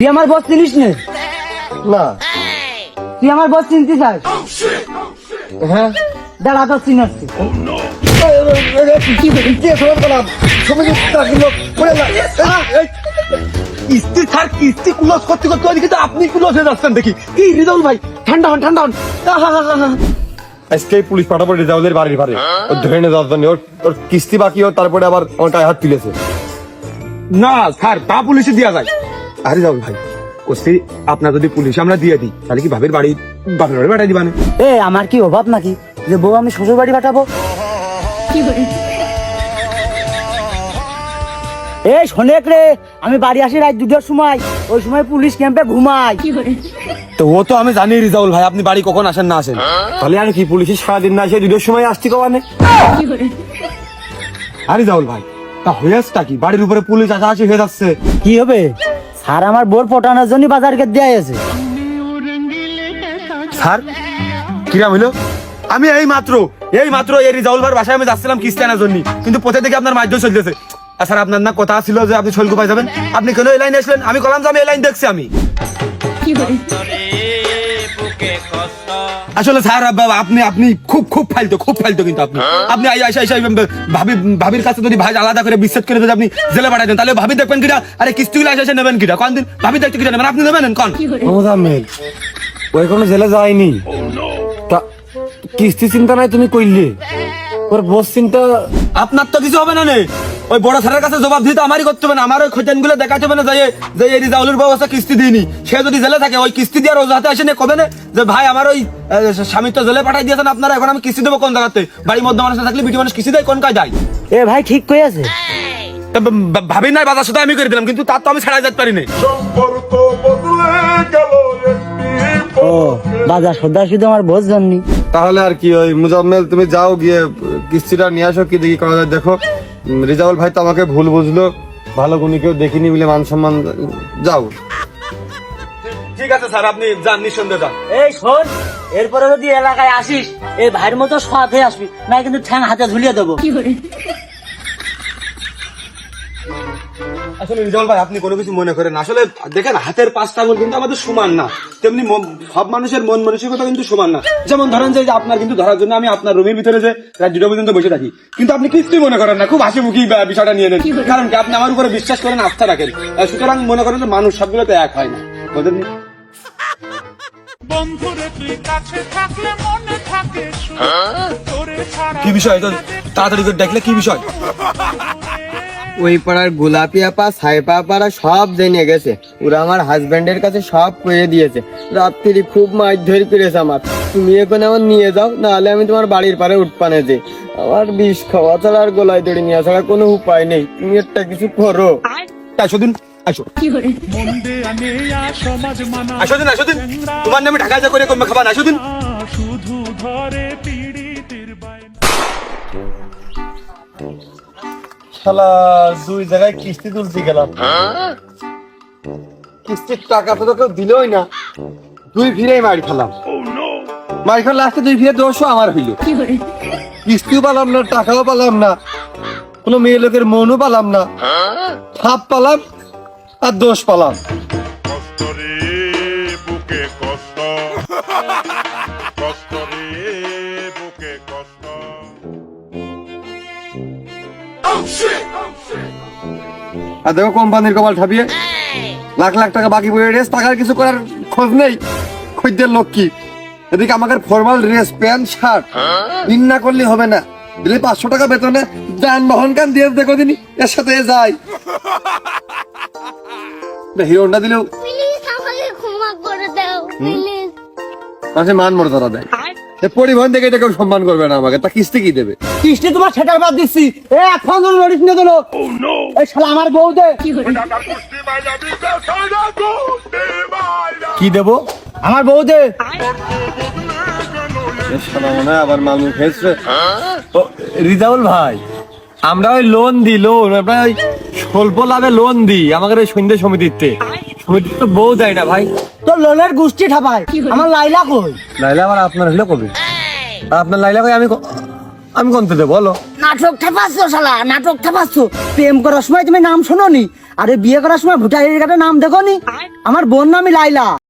তুই আমার বস চিনিস নে? না। তুই আমার বস চিনতে চাস? হ্যাঁ? দাঁড়া তো চিনাচ্ছি কিস্তি স্যার কিস্তি কুলস করতে করতে ওইদিকে তো আপনি কুলস হয়ে যাচ্ছেন দেখি। কি রিজাউল ভাই? ঠান্ডা হন ঠান্ডা হন। আহা! আজকে পুলিশ পাঠাবো রেজাউলের বাড়ির বাড়ি ওর ধরে নিয়ে যাওয়ার জন্য। ওর ওর কিস্তি বাকি ওর তারপরে আবার আমার গায়ে হাত তুলেছে। না স্যার তা পুলিশে দেওয়া যায়। আরে রিজাউল ভাই। কোস্তি আপনার যদি পুলিশ আমরা দিয়ে দিই তাহলে কি ভাবের বাড়ি বাপের বাড়ি পাঠাই দিবানে এ আমার কি অভাব নাকি? যে বউ আমি শ্বশুর বাড়ি পাঠাবো? এই শোনেক রে আমি বাড়ি আসি রাত দুটোর সময়। ওই সময় পুলিশ ক্যাম্পে ঘুমাই। তো ও তো আমি জানি রিজাউল ভাই আপনি বাড়ি কখন আসেন না আসেন। তাহলে আর কি পুলিশের সারাদিন না এসে দুটোর সময় আসছি কমানে আরে রিজাউল ভাই তা হয়েছটা কি? বাড়ির উপরে পুলিশ আসা আসি হয়ে যাচ্ছে। কি হবে? স্যার আমার বোর পটানোর জন্য বাজারকে দেয়া আছে স্যার কিরাম হইল? আমি এই মাত্র এই মাত্র এই রিজাউল ভাইয়ের বাসায় আমি যাচ্ছিলাম কিস্তি আনার জন্য। কিন্তু পথে থেকে আপনার মাধ্যম চলতেছে। আর স্যার আপনার না কথা ছিল যে আপনি ছলকু পাই যাবেন। আপনি কেন এই লাইনে আসলেন আমি কলাম যে আমি এই লাইন দেখছি আমি। আসলে স্যার আপনি আপনি খুব খুব ফাইলতো খুব ফাইলতো কিন্তু আপনি। আপনি ভাবি ভাবির কাছে যদি ভাই আলাদা করে বিশ্বাস করে যদি আপনি জেলে পাঠাই দেন তাহলে ভাবি দেখবেন কিটা? আরে কিস্তিগুলো এসে নেবেন কিনা কোন দিন? ভাবি দেখতে কিটা নেবেন? আপনি নেবেন কোন? মোজাম্মেল ওই কোনো জেলে যায়নি? তা কিস্তি চিন্তা নাই তুমি কইলে? ওর বস চিন্তা আপনার তো কিছু হবে না নে। ওই বড় স্যারের কাছে জবাব দিতে আমারই করতে হবে না। আমার ওই খোঁজানগুলো দেখাতে হবে না যে যে এই রিজাউলের ব্যবস্থা কিস্তি দিইনি। সে যদি জেলে থাকে ওই কিস্তি দিয়ে রোজ হাতে আসে নে কবে না? যে ভাই আমার ওই স্বামী তো জেলে পাঠাই দিয়েছেন আপনারা এখন আমি কিস্তি দেবো কোন জায়গাতে? বাড়ির মধ্যে মানুষ থাকলে বিটি মানুষ কিস্তি দেয় কোন কাজ দেয় এ ভাই ঠিক কই আছে? ভাবি নাই বাজার সাথে আমি করে দিলাম কিন্তু তার তো আমি ছাড়াই যেতে পারি না। সম্পর্ক বদলে গেল একটি ও বাজার সদা শুধু আমার বোঝ জাননি তাহলে আর কি ওই মুজাম্মেল তুমি যাও গিয়ে কিস্তিটা নিয়ে আসো কি দেখি করা যায় দেখো। রিজাউল ভাই তো আমাকে ভুল বুঝলো ভালো গুণি কেউ দেখিনি বলে মান সম্মান যাও। ঠিক আছে স্যার আপনি যান নিঃসন্দেহ যান। এই শোন এরপরে যদি এলাকায় আসিস এই ভাইয়ের মতো সাথে আসবি না কিন্তু ঠ্যাং হাতে ঝুলিয়ে দেবো। আসলে রিজাল ভাই আপনি কোনো কিছু মনে করেন আসলে দেখেন হাতের পাঁচটা আঙুল কিন্তু আমাদের সমান না। তেমনি সব মানুষের মন মানসিকতা কিন্তু সমান না। যেমন ধরেন যে আপনার কিন্তু ধরার জন্য আমি আপনার রুমের ভিতরে যে রাত দুটো পর্যন্ত বসে থাকি। কিন্তু আপনি কিছুই মনে করেন না। খুব হাসি মুখী বিষয়টা নিয়ে নেন। কারণ কি? আপনি আমার উপরে বিশ্বাস করেন আস্থা রাখেন। সুতরাং মনে করেন যে মানুষ সবগুলো তো এক হয় না। বুঝলেন বন্ধুরে তুই কাছে থাকলে মনে থাকে সুখ। তোরে ছাড়া কি বিষয়? তো তাড়াতাড়ি করে দেখলে কি বিষয়? ওই পাড়ার গোলাপি আপা সাইপা পাড়া সব জেনে গেছে। ওরা আমার হাজবেন্ডের কাছে সব কয়ে দিয়েছে। রাত্রি খুব মাছ ধরে করেছে আমার। তুমি এখন আমার নিয়ে যাও নাহলে আমি তোমার বাড়ির পারে উঠপানে যে। আমার বিষ খাওয়া ছাড়া আর গোলায় দড়ি নেওয়া ছাড়া কোনো উপায় নেই। তুমি একটা কিছু করো। আসো দিন আসো দেয়া নেয়া সমাজ আসো দিন আসো দিন তোমার নামে ঢাকা যা করে কমে খাবার আসো দিন শুধু ধরে শালা দুই জায়গায় কিস্তি তুলতে গেলাম। কিস্তির টাকা তো কেউ দিলই না। দুই ফিরেই মারি খেলাম মারি খেলা লাস্টে দুই ফিরে দোষও আমার হইল। কিস্তিও পালাম না টাকাও পালাম না। কোনো মেয়ে লোকের মনও পালাম না। ফাপ পালাম আর দোষ পালাম। কষ্ট রে বুকে কষ্ট। আর দেখো কোম্পানির কপাল ঠাপিয়ে। লাখ লাখ টাকা বাকি পড়ে রেস টাকার কিছু করার খোঁজ নেই। খদ্দের লোক কি? এদিকে আমাকে ফর্মাল ড্রেস প্যান্ট শার্ট দিন না করলে হবে না। দিলে পাঁচশো টাকা বেতনে যানবাহন কান দিয়ে দেখো দিনই এর সাথে এ যায়। হিরো হন্ডা দিলেও মাসে মান মর্যাদা দেয়। পরিবহন থেকে এটা কেউ সম্মান করবে না আমাকে। তা কিস্তি কি দেবে? কিস্তি তোমার সেটার বাদ দিচ্ছি। এ এখন লড়িস না তোলো এই শালা আমার বউ দে। কি দেবো? আমার বউ দে। এ শালা আবার মালমু খেয়েছে রিজাউল ভাই আমরা ওই লোন দিই লোন আমরা ওই স্বল্প লাভে লোন দিই আমাদের ওই সন্ধ্যে সমিতিতে। সমিতিতে তো বউ দেয় না ভাই। তোর লোনের গুষ্টি ঠাপায়। আমার লাইলা কই? লাইলা আমার আপনার হলো কবে? আপনার লাইলা ভাই আমি আমি কোন পেতে বলো। নাটক ঠাপাচ্ছ শালা, নাটক ঠাপাচ্ছ। প্রেম করার সময় তুমি নাম শোনোনি, আরে বিয়ে করার সময় ভুটাইয়ের কাছে নাম দেখো নি আমার বোন নামই লাইলা।